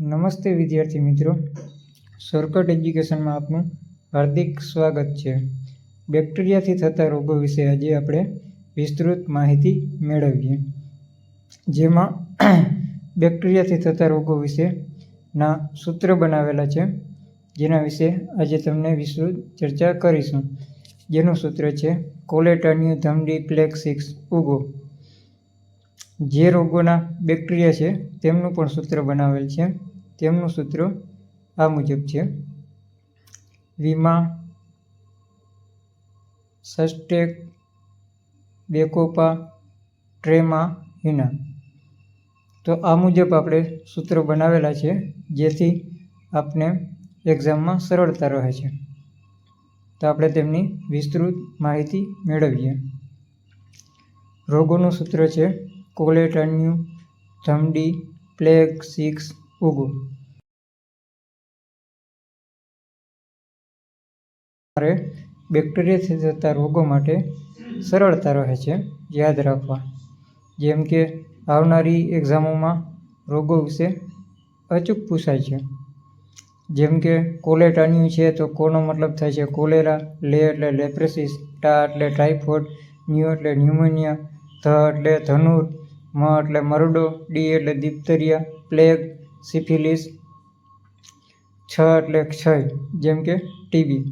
નમસ્તે વિદ્યાર્થી મિત્રો. શોર્ટકટ એજ્યુકેશનમાં આપનું હાર્દિક સ્વાગત છે. બેક્ટેરિયાથી થતા રોગો વિશે આજે આપણે વિસ્તૃત માહિતી મેળવીએ. જેમાં બેક્ટેરિયાથી થતા રોગો વિશેના સૂત્ર બનાવેલા છે. જેના વિશે આજે તમને વિસ્તૃત ચર્ચા કરીશું. જેનું સૂત્ર છે, કોલેટાન્યુ ધમડી પ્લેક્સિક્સ ઉગો જે રોગોના બેક્ટેરિયા છે, તેમનું પણ સૂત્ર બનાવેલ છે. તેમનું સૂત્ર આ મુજબ છે. વીમા સસ્ટેક, બેકોપા, ટ્રેમા હિના તો આ મુજબ આપણે સૂત્રો બનાવેલા છે, જેથી આપને એક્ઝામમાં સરળતા રહે છે. તો આપણે તેમની વિસ્તૃત માહિતી મેળવીએ. રોગોનું સૂત્ર છે કોલેટન્યુ ધમડી, પ્લેગ, સિક્સ ઉગુ. મારે બેક્ટેરિયાથી થતા રોગો માટે સરળતા રહે છે, યાદ રાખવા. જેમ કે આવનારી એક્ઝામોમાં રોગો વિશે અચૂક પૂછાય છે. જેમ કે કોલેટાન્યુ છે તો કોનો મતલબ થાય છે કોલેરા, લે એટલે લેપ્રેસિસ, ટા એટલે ટાઇફોઇડ, ન્યુ એટલે ન્યુમોનિયા, ધ એટલે ધનુર, મ એટલે મરડો, ડી એટલે દિપ્તરિયા પ્લેગ સિફિલિસ, છ એટલે ક્ષય જેમ કે ટીબી.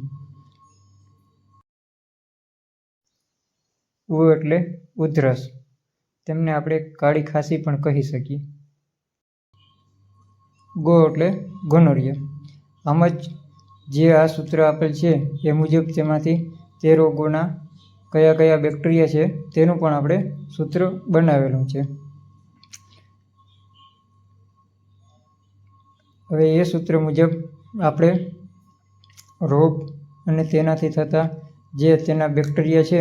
ઉ એટલે ઉધરસ. તેમને આપણે કાળી ખાંસી પણ કહી શકીએ. ગો એટલે ગોનોરિયા. આમ જ જે આ સૂત્ર આપેલ છે, એ મુજબ તેમાંથી તે રોગોના કયા કયા બેક્ટેરિયા છે, તેનું પણ આપણે સૂત્ર બનાવેલું છે. હવે એ સૂત્ર મુજબ આપણે રોગ અને તેનાથી થતા જે તેના બેક્ટેરિયા છે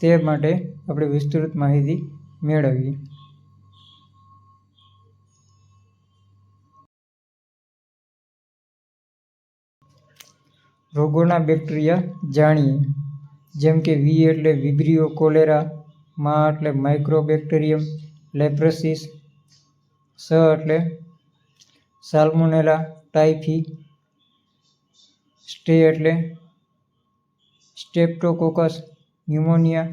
તે માટે આપણે વિસ્તૃત માહિતી મેળવીએ. રોગોના બેક્ટેરિયા જાણીએ. જેમ કે વી એટલે વિબ્રિયો, કોલેરા, મા એટલે માઇક્રોબેક્ટેરિયમ, લેપ્રોસિસ, સ એટલે સાલ્મોનેલા ટાઇફી સ્ટે એટલે સ્ટેપ્ટોકોકસ, ન્યુમોનિયા,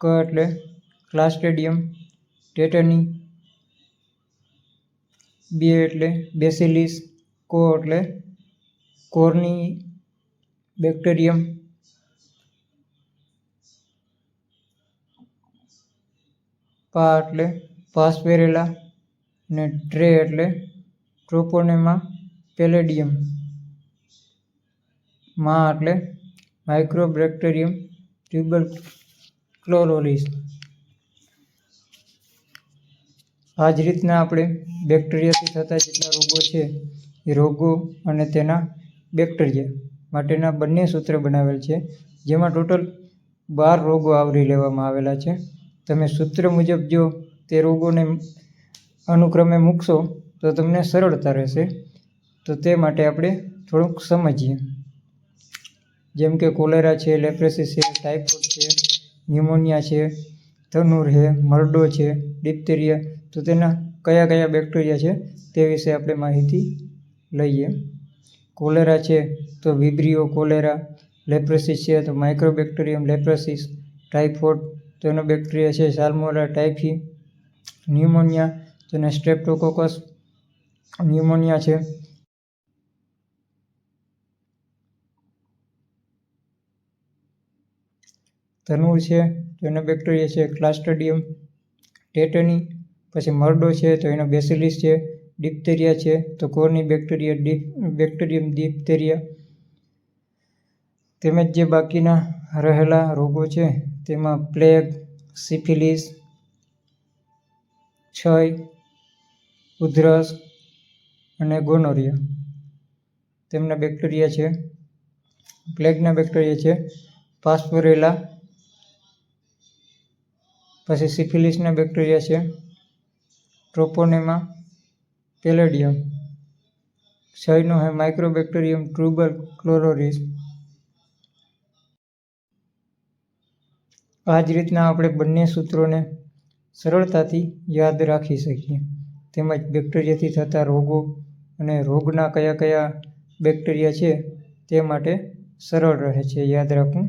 ક એટલે ક્લાસ્ટેડિયમ ટેટની, બે એટલે બેસિલિસ, કો એટલે કોર્ની બેક્ટેરિયમ. પા એટલે પાસ્પેરેલા અને ટ્રે એટલે ટ્રોપોનેમા પેલેડિયમ. માં એટલે માઇક્રોબેક્ટેરિયમ ટ્યુબલ ક્લોરોલિસ. આ જ રીતના આપણે બેક્ટેરિયાથી થતા જેટલા રોગો છે એ રોગો અને તેના બેક્ટેરિયા માટેના બંને સૂત્ર બનાવેલ છે, જેમાં ટોટલ બાર રોગો આવરી લેવામાં આવેલા છે. તમે સૂત્ર મુજબ જો તે રોગોને અનુક્રમે મૂકશો તો તમને સરળતા રહેશે. તો તે માટે આપણે થોડુંક સમજીએ. જેમ કે કોલેરા છે લેપ્રેસિસ છે, ટાઇફોઇડ છે, ન્યુમોનિયા છે, ધનુર છે, મરડો છે ડિપ્ટેરિયા તો તેના કયા કયા બેક્ટેરિયા છે તે વિશે આપણે માહિતી લઈએ. કોલેરા છે તો વિબ્રિયો કોલેરા લેપ્રેસિસ છે તો માઇક્રોબેક્ટેરિયમ લેપ્રેસિસ, ટાઇફોઇડ તો એનો બેક્ટેરિયા છે સાલ્મોરા, ટાઇફી ન્યુમોનિયા જેને સ્ટ્રેપ્ટોકોકસ ન્યુમોનિયા છે. ધનુર છે તો એનો બેક્ટેરિયા છે ક્લાસ્ટડિયમ ટેટની પછી મરડો છે, તો એનો બેસિલિસ છે ડિપ્ટેરિયા છે, તો corynebacteria deep bacterium diphtheria તેમજ જે બાકીના રહેલા રોગો છે, તેમાં પ્લેગ સિફિલિસ ક્ષય ઉધરસ અને ગોનોરિયા. તેમના બેક્ટેરિયા છે, પ્લેગના બેક્ટેરિયા છે, પાસ્પોરેલા, પછી સિફિલિસના બેક્ટેરિયા છે, ટ્રોપોનેમા, પેલેડિયમ. ક્ષયનો હે માઇક્રોબેક્ટેરિયમ ટ્રુબર ક્લોરોરિસ. આ જ રીતના આપણે બંને સૂત્રોને સરળતાથી યાદ રાખી શકીએ. તેમજ બેક્ટેરિયાથી થતા રોગો અને રોગના કયા કયા બેક્ટેરિયા છે તે માટે સરળ રહે છે. યાદ રાખવું